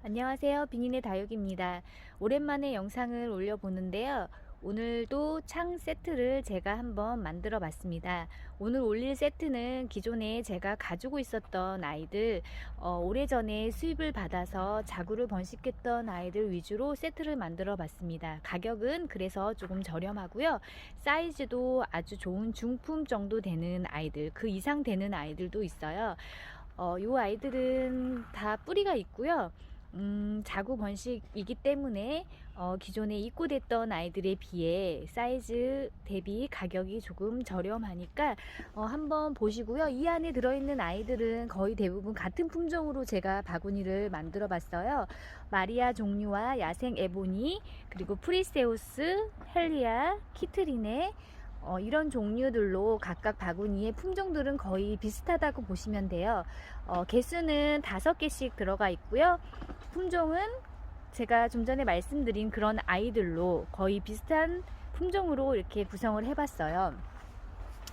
안녕하세요. 비닌의 다육입니다. 오랜만에 영상을 올려보는데요. 오늘도 창 세트를 제가 한번 만들어 봤습니다. 오늘 올릴 세트는 기존에 제가 가지고 있었던 아이들, 어, 오래전에 수입을 받아서 자구를 번식했던 아이들 위주로 세트를 만들어 봤습니다. 가격은 그래서 조금 저렴하고요. 사이즈도 아주 좋은 중품 정도 되는 아이들, 그 이상 되는 아이들도 있어요. 어, 요 아이들은 다 뿌리가 있고요. 음, 자구 번식이기 때문에 어, 기존에 입고됐던 아이들에 비해 사이즈 대비 가격이 조금 저렴하니까 어, 한번 보시고요. 이 안에 들어있는 아이들은 거의 대부분 같은 품종으로 제가 바구니를 만들어 봤어요. 마리아 종류와 야생 에보니 그리고 프리세우스, 헬리아, 키트리네 어, 이런 종류들로 각각 바구니의 품종들은 거의 비슷하다고 보시면 돼요. 어, 개수는 다섯 개씩 들어가 있고요. 품종은 제가 좀 전에 말씀드린 그런 아이들로 거의 비슷한 품종으로 이렇게 구성을 해봤어요.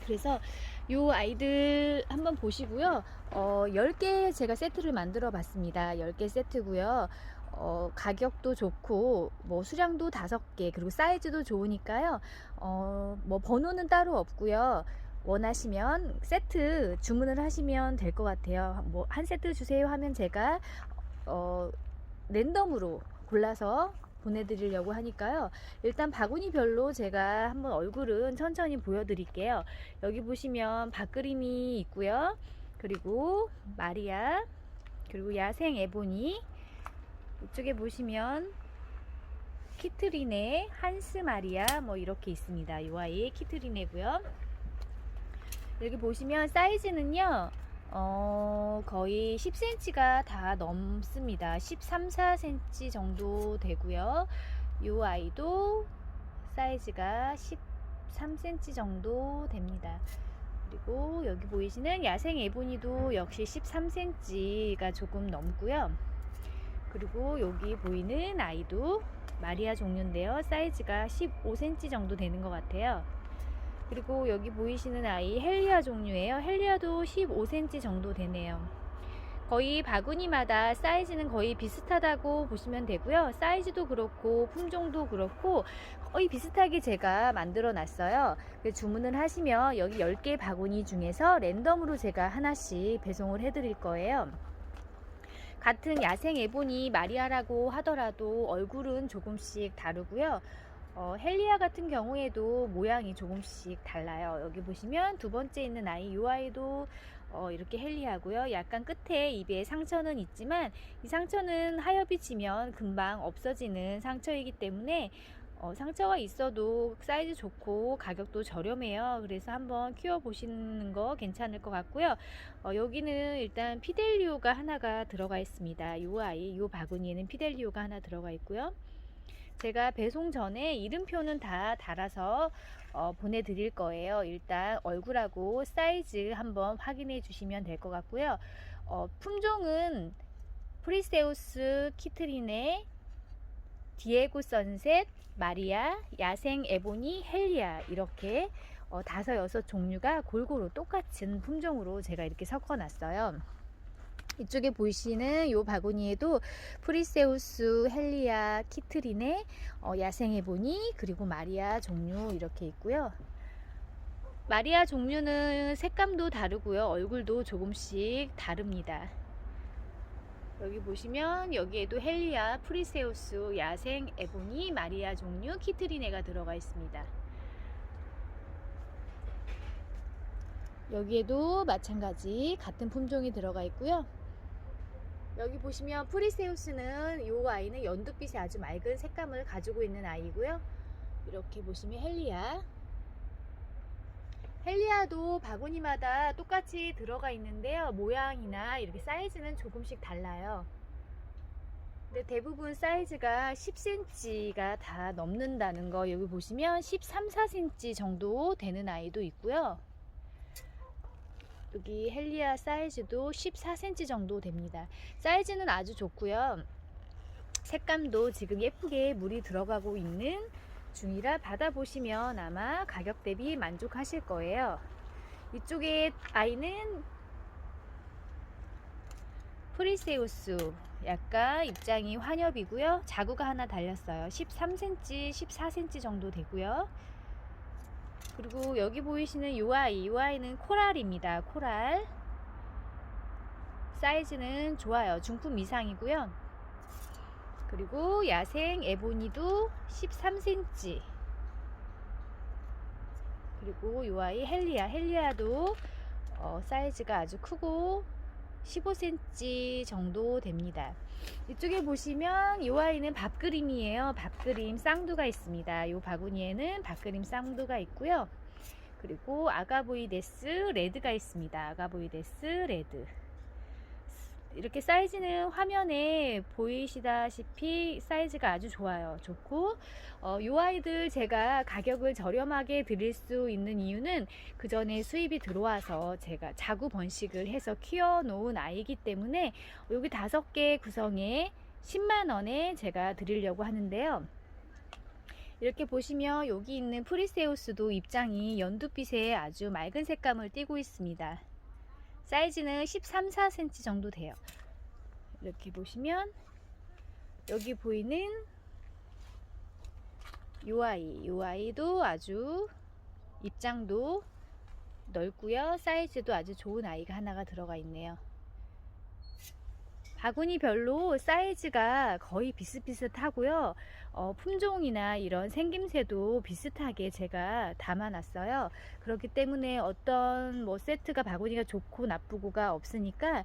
그래서 이 아이들 한번 보시고요. 어, 10개 제가 세트를 만들어 봤습니다. 10개 세트고요. 어, 가격도 좋고 뭐 수량도 다섯 개 그리고 사이즈도 좋으니까요. 어, 뭐 번호는 따로 없고요. 원하시면 세트 주문을 하시면 될 것 같아요. 뭐 한 세트 주세요 하면 제가 어, 랜덤으로 골라서 보내드리려고 하니까요. 일단 바구니별로 제가 한번 얼굴은 천천히 보여드릴게요. 여기 보시면 밥그림이 있고요. 그리고 마리아, 그리고 야생 에보니, 이쪽에 보시면 키트리네, 한스 마리아 뭐 이렇게 있습니다. 이 아이 키트리네고요. 여기 보시면 사이즈는요. 어, 거의 10cm가 다 넘습니다. 13, 4cm 정도 되고요. 이 아이도 사이즈가 13cm 정도 됩니다. 그리고 여기 보이시는 야생 에보니도 역시 13cm가 조금 넘고요. 그리고 여기 보이는 아이도 마리아 종류인데요. 사이즈가 15cm 정도 되는 것 같아요. 그리고 여기 보이시는 아이 헬리아 종류예요. 헬리아도 15cm 정도 되네요. 거의 바구니마다 사이즈는 거의 비슷하다고 보시면 되고요. 사이즈도 그렇고 품종도 그렇고 거의 비슷하게 제가 만들어 놨어요. 주문을 하시면 여기 10개 바구니 중에서 랜덤으로 제가 하나씩 배송을 해 드릴 거예요. 같은 야생 에보니 마리아라고 하더라도 얼굴은 조금씩 다르고요. 어, 헬리아 같은 경우에도 모양이 조금씩 달라요. 여기 보시면 두 번째 있는 아이, 이 아이도 어, 이렇게 헬리아고요. 약간 끝에 입에 상처는 있지만 이 상처는 하엽이 지면 금방 없어지는 상처이기 때문에 어, 상처가 있어도 사이즈 좋고 가격도 저렴해요. 그래서 한번 키워 보시는 거 괜찮을 것 같고요. 어, 여기는 일단 피델리오가 하나가 들어가 있습니다. 이 아이, 이 바구니에는 피델리오가 하나 들어가 있고요. 제가 배송 전에 이름표는 다 달아서 어, 보내드릴 거예요. 일단 얼굴하고 사이즈 한번 확인해 주시면 될 것 같고요. 어, 품종은 프리세우스 키트리네 디에고 선셋, 마리아, 야생 에보니, 헬리아 이렇게 어, 다섯 여섯 종류가 골고루 똑같은 품종으로 제가 이렇게 섞어 놨어요. 이쪽에 보이시는 이 바구니에도 프리세우스, 헬리아, 키트리네, 어, 야생 에보니 그리고 마리아 종류 이렇게 있고요. 마리아 종류는 색감도 다르고요. 얼굴도 조금씩 다릅니다. 여기 보시면 여기에도 헬리아, 프리세우스, 야생, 에보니, 마리아 종류, 키트리네가 들어가 있습니다. 여기에도 마찬가지 같은 품종이 들어가 있고요. 여기 보시면 프리세우스는 이 아이는 연두빛이 아주 맑은 색감을 가지고 있는 아이고요. 이렇게 보시면 헬리아, 헬리아도 바구니마다 똑같이 들어가 있는데요. 모양이나 이렇게 사이즈는 조금씩 달라요. 근데 대부분 사이즈가 10cm가 다 넘는다는 거 여기 보시면 13, 4cm 정도 되는 아이도 있고요. 여기 헬리아 사이즈도 14cm 정도 됩니다. 사이즈는 아주 좋고요. 색감도 지금 예쁘게 물이 들어가고 있는 중이라 받아보시면 아마 가격 대비 만족하실 거예요. 이쪽에 아이는 프리세우스 약간 입장이 환엽이고요. 자구가 하나 달렸어요. 13cm, 14cm 정도 되고요. 그리고 여기 보이시는 요 아이, 요 아이는 코랄입니다. 코랄. 사이즈는 좋아요. 중품 이상이고요. 그리고 야생 에보니도 13cm. 그리고 요 아이 헬리아, 헬리아도 어, 사이즈가 아주 크고 15cm 정도 됩니다. 이쪽에 보시면 이 아이는 밥그림이에요. 밥그림 쌍두가 있습니다. 이 바구니에는 밥그림 쌍두가 있고요. 그리고 아가보이데스 레드가 있습니다. 아가보이데스 레드. 이렇게 사이즈는 화면에 보이시다시피 사이즈가 아주 좋아요. 좋고 어, 이 아이들 제가 가격을 저렴하게 드릴 수 있는 이유는 그 전에 수입이 들어와서 제가 자구 번식을 해서 키워 놓은 아이기 때문에 여기 다섯 개 구성에 10만 원에 제가 드리려고 하는데요. 이렇게 보시면 여기 있는 프리세우스도 입장이 연두빛에 아주 맑은 색감을 띠고 있습니다. 사이즈는 13, 4cm 정도 돼요. 이렇게 보시면 여기 보이는 요 아이, 요 아이도 아주 입장도 넓고요. 사이즈도 아주 좋은 아이가 하나가 들어가 있네요. 바구니별로 사이즈가 거의 비슷비슷하고요. 어, 품종이나 이런 생김새도 비슷하게 제가 담아놨어요. 그렇기 때문에 어떤 뭐 세트가 바구니가 좋고 나쁘고가 없으니까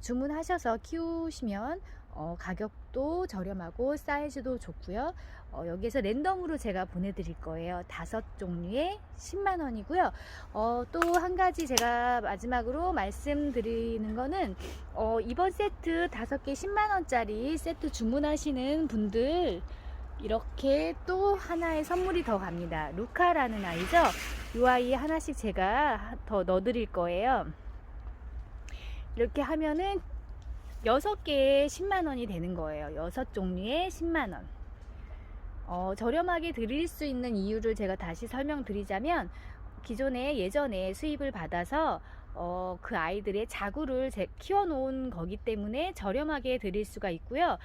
주문하셔서 키우시면 어, 가격도 저렴하고 사이즈도 좋고요. 어, 여기에서 랜덤으로 제가 보내드릴 거예요. 다섯 종류에 10만 원이고요. 어, 또 한 가지 제가 마지막으로 말씀드리는 거는 어, 이번 세트 다섯 개 10만 원짜리 세트 주문하시는 분들 이렇게 또 하나의 선물이 더 갑니다. 루카라는 아이죠. 이 아이 하나씩 제가 더 넣어드릴 거예요. 이렇게 하면은 6개에 10만 원이 되는 거예요. 6 종류에 10만 원. 어, 저렴하게 드릴 수 있는 이유를 제가 다시 설명드리자면 기존에 예전에 수입을 받아서 어, 그 아이들의 자구를 제, 키워놓은 거기 때문에 저렴하게 드릴 수가 있고요.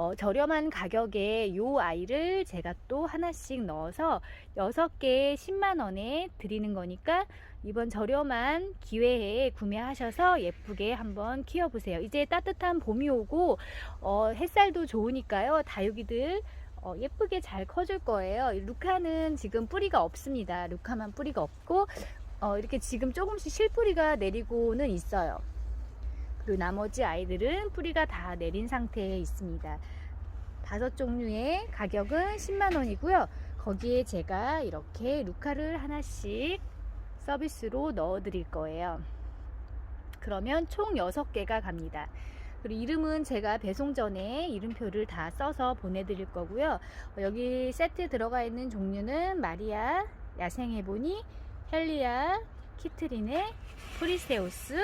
어, 저렴한 가격에 요 아이를 제가 또 하나씩 넣어서 6개에 10만 원에 드리는 거니까 이번 저렴한 기회에 구매하셔서 예쁘게 한번 키워보세요. 이제 따뜻한 봄이 오고 어, 햇살도 좋으니까요. 다육이들 어, 예쁘게 잘 커줄 거예요. 루카는 지금 뿌리가 없습니다. 루카만 뿌리가 없고 어, 이렇게 지금 조금씩 실뿌리가 내리고는 있어요. 그리고 나머지 아이들은 뿌리가 다 내린 상태에 있습니다. 다섯 종류의 가격은 10만 원이고요. 거기에 제가 이렇게 루카를 하나씩 서비스로 넣어 드릴 거예요. 그러면 총 6개가 갑니다. 그리고 이름은 제가 배송 전에 이름표를 다 써서 보내드릴 거고요. 어, 여기 세트에 들어가 있는 종류는 마리아, 야생해보니, 헬리아, 키트리네, 프리세우스,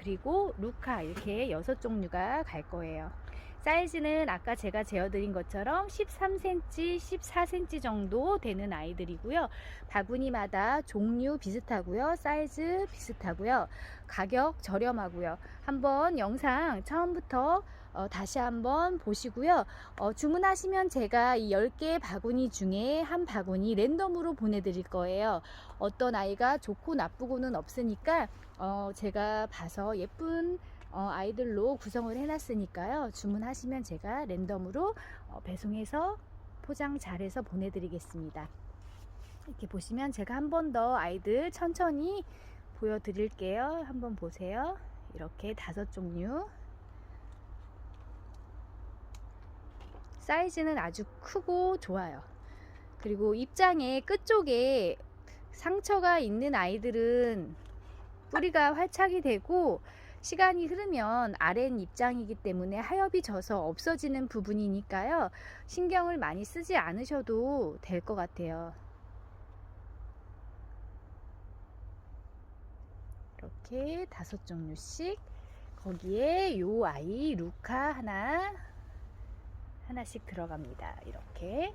그리고 루카 이렇게 여섯 종류가 갈 거예요. 사이즈는 아까 제가 재어드린 것처럼 13cm, 14cm 정도 되는 아이들이고요. 바구니마다 종류 비슷하고요. 사이즈 비슷하고요. 가격 저렴하고요. 한번 영상 처음부터 어, 다시 한번 보시고요. 어, 주문하시면 제가 이 10개 바구니 중에 한 바구니 랜덤으로 보내드릴 거예요. 어떤 아이가 좋고 나쁘고는 없으니까 어, 제가 봐서 예쁜 어, 아이들로 구성을 해놨으니까요. 주문하시면 제가 랜덤으로 어, 배송해서 포장 잘해서 보내드리겠습니다. 이렇게 보시면 제가 한 번 더 아이들 천천히 보여드릴게요. 한번 보세요. 이렇게 다섯 종류. 사이즈는 아주 크고 좋아요. 그리고 입장의 끝쪽에 상처가 있는 아이들은 뿌리가 활착이 되고 시간이 흐르면 아랫 입장이기 때문에 하엽이 져서 없어지는 부분이니까요. 신경을 많이 쓰지 않으셔도 될 것 같아요. 이렇게 다섯 종류씩 거기에 요 아이 루카 하나 하나씩 들어갑니다. 이렇게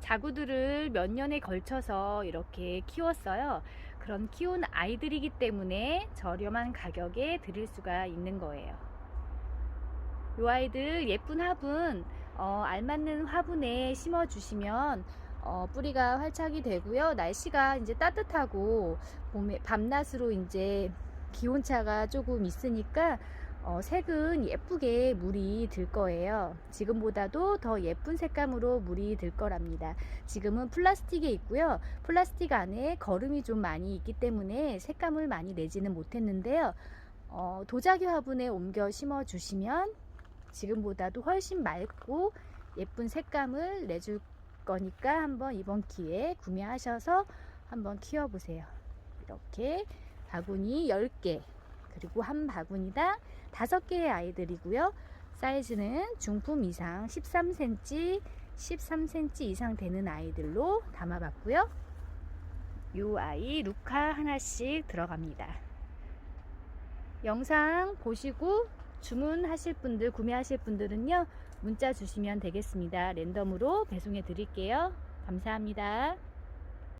자구들을 몇 년에 걸쳐서 이렇게 키웠어요. 그런 키운 아이들이기 때문에 저렴한 가격에 드릴 수가 있는 거예요. 이 아이들 예쁜 화분 어, 알맞는 화분에 심어 주시면 어, 뿌리가 활착이 되고요. 날씨가 이제 따뜻하고 봄에 밤낮으로 이제 기온차가 조금 있으니까 어, 색은 예쁘게 물이 들 거예요. 지금보다도 더 예쁜 색감으로 물이 들 거랍니다. 지금은 플라스틱에 있고요. 플라스틱 안에 거름이 좀 많이 있기 때문에 색감을 많이 내지는 못했는데요. 어, 도자기 화분에 옮겨 심어 주시면 지금보다도 훨씬 맑고 예쁜 색감을 내줄 거니까 한번 이번 기회에 구매하셔서 한번 키워보세요. 이렇게 바구니 10개 그리고 한 바구니 당 5개의 아이들이고요. 사이즈는 중품 이상 13cm, 13cm 이상 되는 아이들로 담아봤고요. 이 아이 루카 하나씩 들어갑니다. 영상 보시고 주문하실 분들, 구매하실 분들은요, 문자 주시면 되겠습니다. 랜덤으로 배송해 드릴게요. 감사합니다.